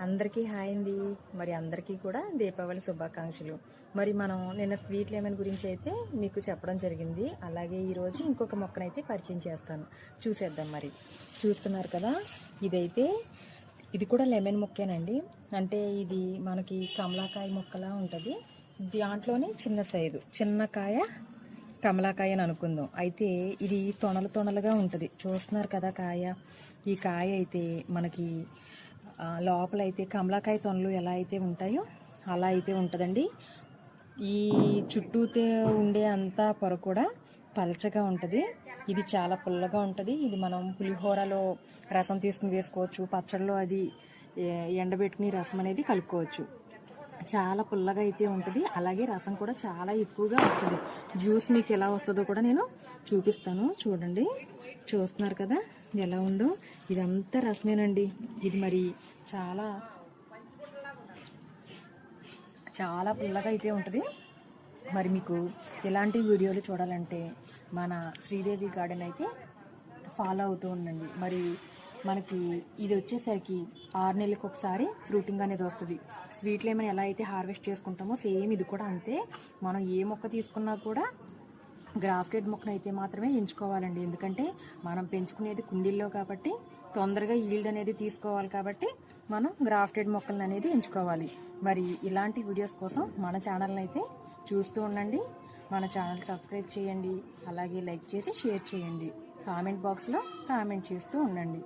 అందరికీ హాయ్ అండి. మరి అందరికీ కూడా దీపావళి శుభాకాంక్షలు. మరి మనం నిన్న స్వీట్ లెమన్ గురించి అయితే మీకు చెప్పడం జరిగింది. అలాగే ఈరోజు ఇంకొక మొక్కనైతే పరిచయం చేస్తాను. చూసేద్దాం మరి. చూస్తున్నారు కదా? ఇదైతే ఇది కూడా లెమన్ మొక్కేనండి. అంటే ఇది మనకి కమలాకాయ మొక్కలా ఉంటుంది. దాంట్లోనే చిన్న సైజు చిన్న కాయ కమలాకాయ అని అనుకుందాం. అయితే ఇది తొనలు తొనలుగా ఉంటుంది. చూస్తున్నారు కదా కాయ? ఈ కాయ అయితే మనకి లోపలైతే లోపల అయితే కమలాకాయ తొనలు ఎలా అయితే ఉంటాయో అలా అయితే ఉంటుందండి. ఈ చుట్టూతే ఉండే అంతా పొర కూడా పలచగా ఉంటుంది. ఇది చాలా పుల్లగా ఉంటుంది. ఇది మనం పులిహోరలో రసం తీసుకుని వేసుకోవచ్చు. పచ్చడిలో అది ఎండబెట్టుకుని రసం అనేది కలుపుకోవచ్చు. చాలా పుల్లగా అయితే ఉంటుంది. అలాగే రసం కూడా చాలా ఎక్కువగా వస్తుంది. జ్యూస్ మీకు ఎలా వస్తుందో కూడా నేను చూపిస్తాను. చూడండి. చూస్తున్నారు కదా? ఎలా ఉందో ఇదంతా రసమేనండి. ఇది మరి చాలా చాలా పుల్లగా అయితే ఉంటుంది. మరి మీకు ఎలాంటి వీడియోలు చూడాలంటే మన శ్రీదేవి గార్డెన్ అయితే ఫాలో అవుతూ ఉండండి. మరి మనకి ఇది వచ్చేసరికి ఆరు నెలలకు ఒకసారి ఫ్రూటింగ్ అనేది వస్తుంది. స్వీట్లు ఏమైనా ఎలా అయితే హార్వెస్ట్ చేసుకుంటామో సేమ్ ఇది కూడా అంతే. మనం ఏ మొక్క తీసుకున్నా కూడా గ్రాఫ్టెడ్ మొక్కను అయితే మాత్రమే ఎంచుకోవాలండి. ఎందుకంటే మనం పెంచుకునేది కుండీల్లో కాబట్టి తొందరగా ఈల్డ్ అనేది తీసుకోవాలి కాబట్టి మనం గ్రాఫ్టెడ్ మొక్కలను అనేది ఎంచుకోవాలి. మరి ఇలాంటి వీడియోస్ కోసం మన ఛానల్ని అయితే చూస్తూ ఉండండి. మన ఛానల్ సబ్స్క్రైబ్ చేయండి. అలాగే లైక్ చేసి షేర్ చేయండి. కామెంట్ బాక్స్లో కామెంట్ చేస్తూ ఉండండి.